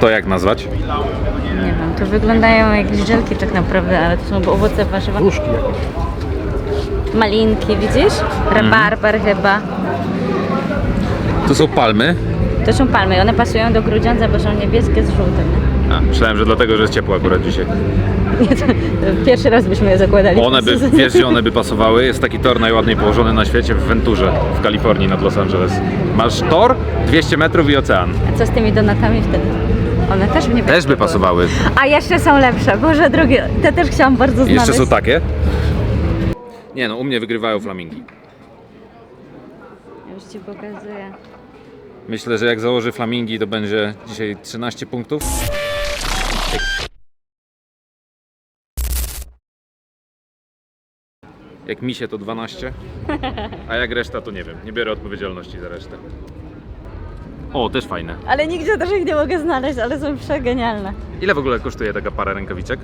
To jak nazwać? Nie wiem, to wyglądają jak żelki tak naprawdę, ale to są owoce warzywa. Różki jakieś. Malinki, widzisz? Rabarbar chyba. To są palmy. To są palmy, one pasują do grudziądza, bo są niebieskie z żółtym. nie? A, myślałem, że dlatego, że jest ciepło akurat dzisiaj. Nie, to, to pierwszy raz byśmy je zakładali. w One by, wiesz gdzie one by pasowały? Jest taki tor najładniej położony na świecie w Venturze, w Kalifornii nad Los Angeles. Masz tor, 200 metrów i ocean. A co z tymi donatami wtedy? One też mnie Też by pasowały. A jeszcze są lepsze, Boże drogie, te też chciałam bardzo znaleźć. jeszcze są takie? Nie no, u mnie wygrywają flamingi. Już Ci pokazuję. Myślę, że jak założy flamingi, to będzie dzisiaj 13 punktów. Jak misie to 12, a jak reszta to nie wiem. Nie biorę odpowiedzialności za resztę. O, też fajne. Ale nigdzie też ich nie mogę znaleźć, ale są przegenialne. Ile w ogóle kosztuje taka para rękawiczek?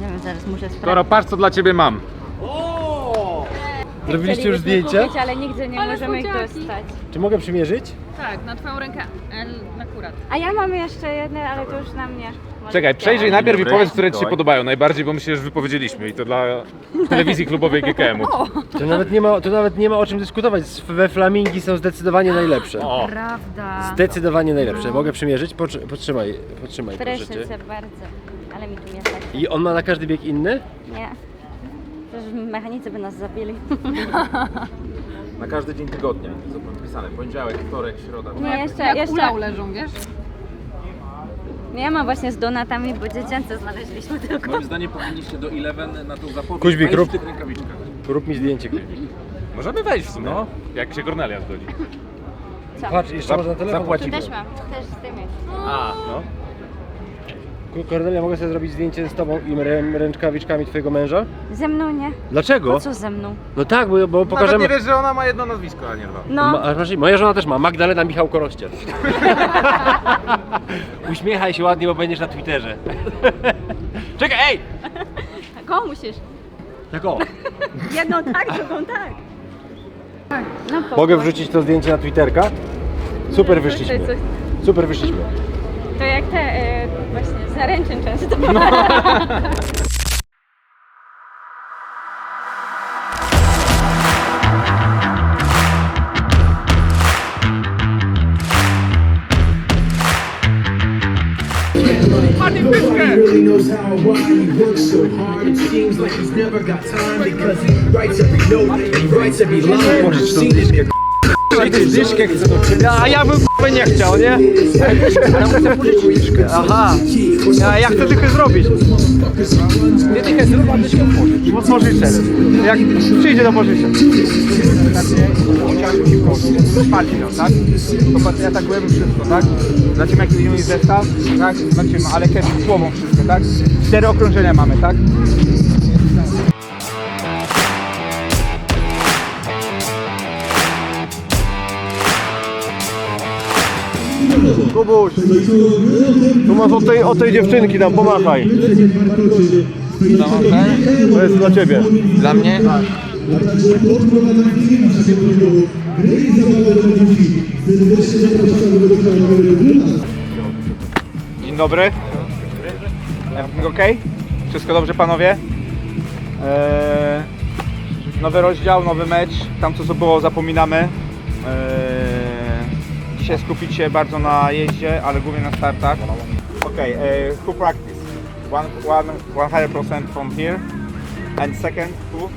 Nie wiem, zaraz muszę sprawdzić. Skoro patrz co dla ciebie mam. Zrobiliście już Chcielibyśmy zdjęcie? Kupić, ale nigdzie nie Ale możemy ich słodziaki. dostać. Czy mogę przymierzyć? Tak, na twoją rękę. El, akurat. A ja mam jeszcze jedne, ale to już na mnie. Czekaj, przejrzyj najpierw i powiedz, które ci się podobają najbardziej, bo my się już wypowiedzieliśmy i to dla telewizji klubowej GKM-u. To nawet nie ma, to nawet nie ma o czym dyskutować. We flamingi są zdecydowanie najlepsze. O, Prawda. Zdecydowanie najlepsze. Mogę przymierzyć? Potrzy- Podtrzymaj, podtrzymaj proszę Proszę cię. bardzo. Ale mi tu nie tak. I on ma na każdy bieg inny? Nie. Przecież mechanicy by nas zabili. na każdy dzień tygodnia. Zapisane. Poniedziałek, wtorek, środa. Nie, jeszcze, Jak jeszcze. ulał leżą, wiesz? Nie ma właśnie z donatami, bo dziecięce znaleźliśmy tylko. Moim zdaniem powinniście do Eleven na tą zapowiedź Kuźbik, wejść rób. w tych rękawiczkach. Rób mi zdjęcie. Kuźmik. Możemy wejść w sumie, no. jak się Kornelia zgodzi. Co? Patrz, jeszcze Zap- można telefon. zapłacimy. Też mam, też z tymi. A, no. Kornelia, mogę sobie zrobić zdjęcie z tobą i rę- rękawiczkami twojego męża? Ze mną nie. Dlaczego? Po co ze mną? No tak, bo, bo Nawet pokażemy... nie wiesz, że ona ma jedno nazwisko, a nie dwa. No, Ma, a masz- moja żona też ma, Magdalena Michał Korościel. Uśmiechaj się ładnie, bo będziesz na Twitterze. Czekaj, ej! koło musisz. Tak o. Jedną tak, drugą tak. No, po- Mogę wrzucić to zdjęcie na Twitterka? Super wyszliśmy. Super wyszliśmy. To jak te e, właśnie zaręczyn często. really knows how and why he works so hard. It seems like he's never got time because he writes every note, he writes every line. It. Dyszkę chcę. A ja bym k***a nie chciał, nie? Ja muszę pożyczyć dyszkę. Aha. Ja, ja chcę dychę zrobić. Nie dychę zrób, a dyszkę pożycz. Bo pożyczę. Jak przyjdzie do pożycia. Spalić ją, tak? Popatrz, ja tak byłem wszystko, tak? Zobaczymy jaki będzie zestaw, tak? Zobaczymy, ale kiedy słową wszystko, tak? Cztery okrążenia mamy, tak? Kubuś, tu masz od tej, od tej dziewczynki tam, pomachaj. To jest dla ciebie. Dla mnie? Dzień dobry. Everything ok? Wszystko dobrze panowie? Eee, nowy rozdział, nowy mecz. Tam co było zapominamy. Eee, dzisiaj skupić się bardzo na jeździe, ale głównie na startach. Ok, eee, who practice? One, one, 100% from here. And second, who?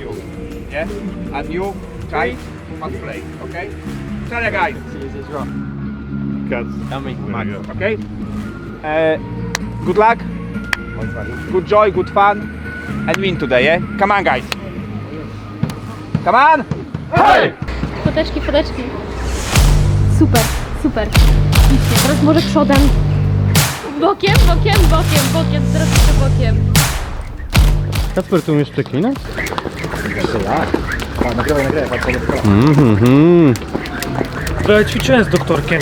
You. Yeah? And you try who must play, okay? Try guys. Okay? Uh, good luck, good joy, good fun, and win today, yeah? Come on, guys. Come on! Hey! Foteczki, foteczki. Super, super. Teraz może przodem. Bokiem, bokiem, bokiem, bokiem. Teraz jeszcze bokiem. Kacper, tu umiesz przeklinać? Trochę ćwiczyłem z doktorkiem.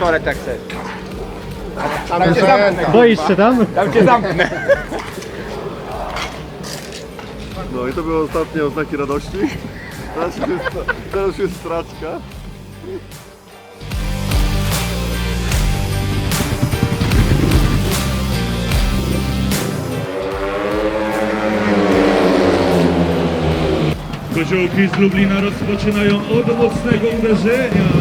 Toaletę, jak chcesz. Tam cię zamknę. Boisz się tam? Tam cię zamknę. No i to były ostatnie oznaki radości. Teraz już jest, teraz jest straczka. Koziołki z Lublina rozpoczynają od mocnego uderzenia.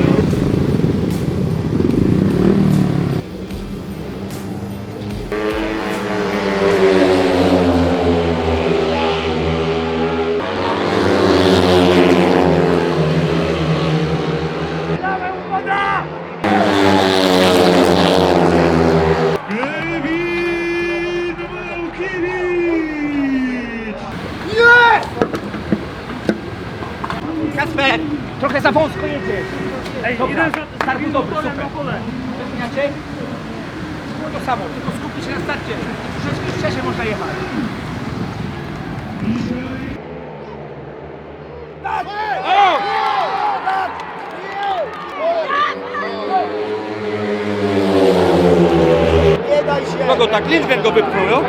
Kogo tak? Lindgren go wypchnął, no?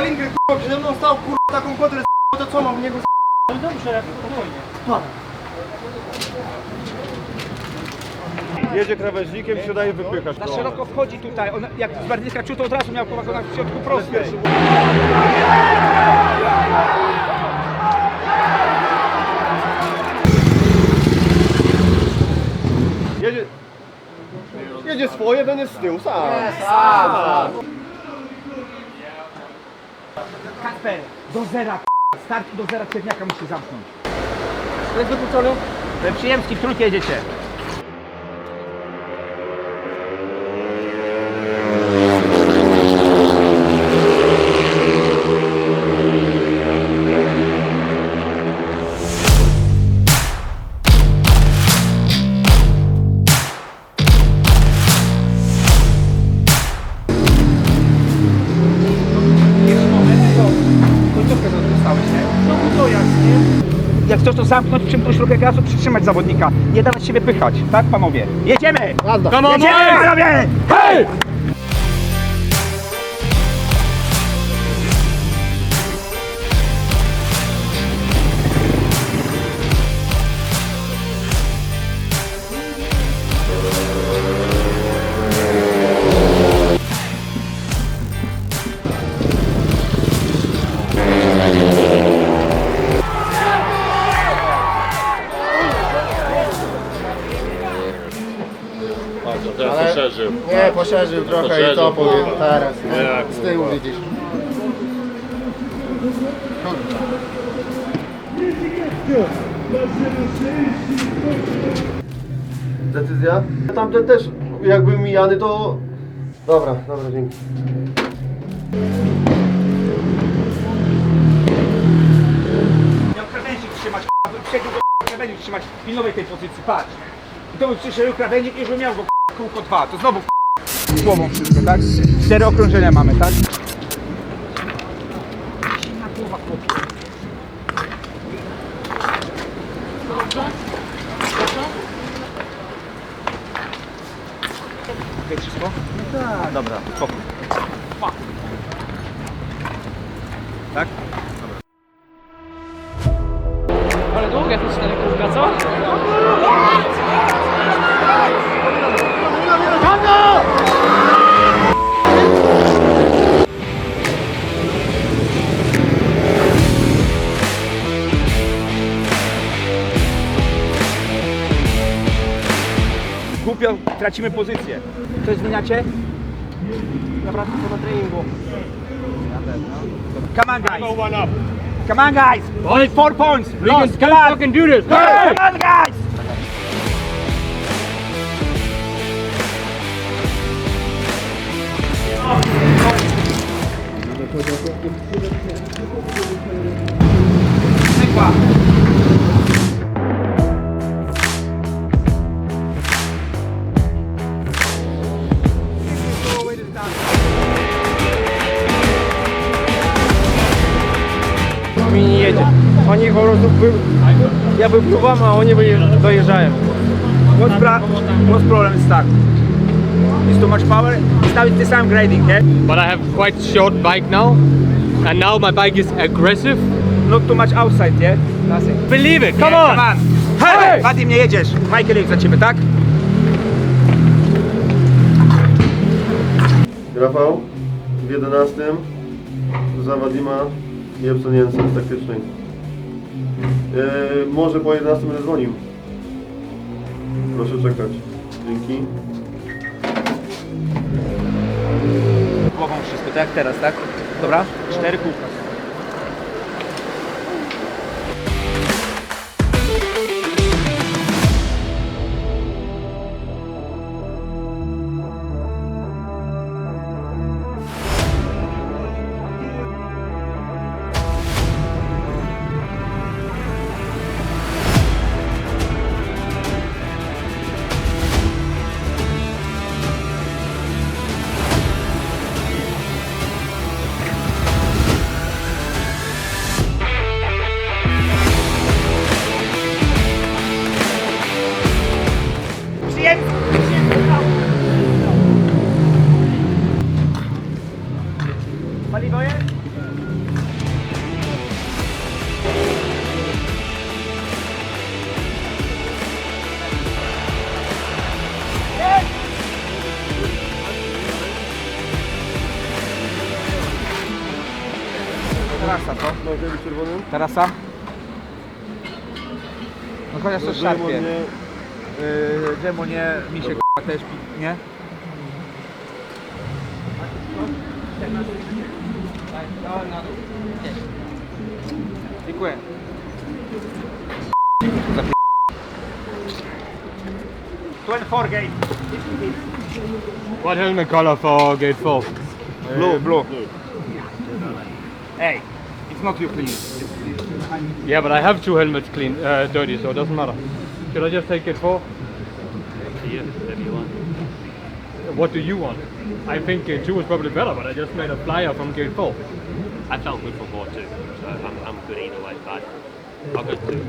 Lindgren k***a przede mną stał k***a taką kodrę z to co mam w niego Jedzie krawężnikiem, siadaje wypychasz go. szeroko wchodzi tutaj. On, jak z bardziej czuł, to od razu miał na w środku prostej. Jedzie... Jedzie swoje, ten jest z tyłu sam. Kasper, do zera, k***a. start do zera przedniaka musi zamknąć. To jest wykluczony? We przyjemski w trójkę jedziecie. Zamknąć, przymknąć śrubę gazu, przytrzymać zawodnika. Nie dawać siebie pychać, tak panowie? Jedziemy! Jedziemy panowie! Hej! Nie, poszerzył trochę i to powiem teraz. Nie? Z tyłu widzisz. Decyzja? Tamten też jak był mijany to... Dobra, dobra, dzięki. Miał krawędzik trzymać, przebił go krawędzik trzymać, pilnowej tej pozycji, patrz. I to by przyszedł krawędzik i już by miał go kółko dwa, to znowu głową wszystko, tak? Cztery okrążenia mamy, tak? Zimna głowa, chłopie. Okej, wszystko? No tak. Dobra, spokój. Tak? Tracimy pozycję. Coś zmieniacie? Naprawdę to na treningu. Come on, guys. Come on, guys. Only four points. Lost. Come on. fucking do this. Come on, guys. Mi nie Oni po prostu wy... Ja wypływam, a oni dojeżdżają. What's, pra- what's problem is stuck? It's too much power. It's now it's the same grading, yeah? But I have quite short bike now. And now my bike is aggressive. Not too much outside, yeah? Nothing. Believe it, come Yeah, on! Come on. Hey! Wadim, nie jedziesz. Michael jest za ciebie, tak? Rafał w 11 za Wadima i abstyniencja z taktycznej. Yy, może po 11 będę dzwonił. Proszę czekać. Dzięki. Głową wszystko, tak jak teraz, tak? Dobra? Cztery kółka. Trasa to? Może być czerwonym? Trasa? No chociaż to szarpie. nie... Yy, Demo nie, mi się k***a też pi- nie? Dziękuję. Twenty-four gate. What helmet color for gate 4? Blue, blue. Hey, it's not you clean. Yeah, but I have two helmets clean, uh, dirty, so it doesn't matter. Should I just take gate 4? What do you want? I think gate 2 is probably better, but I just made a flyer from gate 4. I felt good for four too, so I'm, I'm good either way, but I'll go two.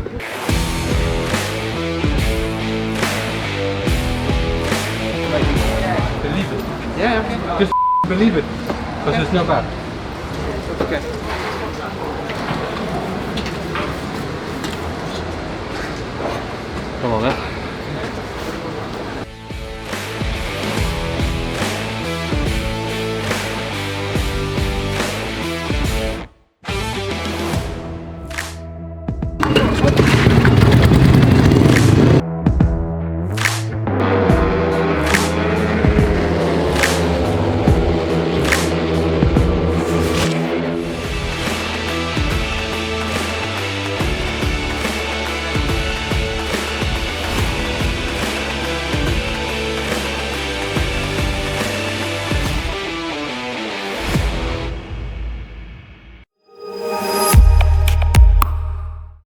Believe it. Yeah, okay. Just believe it. Because it's not bad. Okay. Come on, man.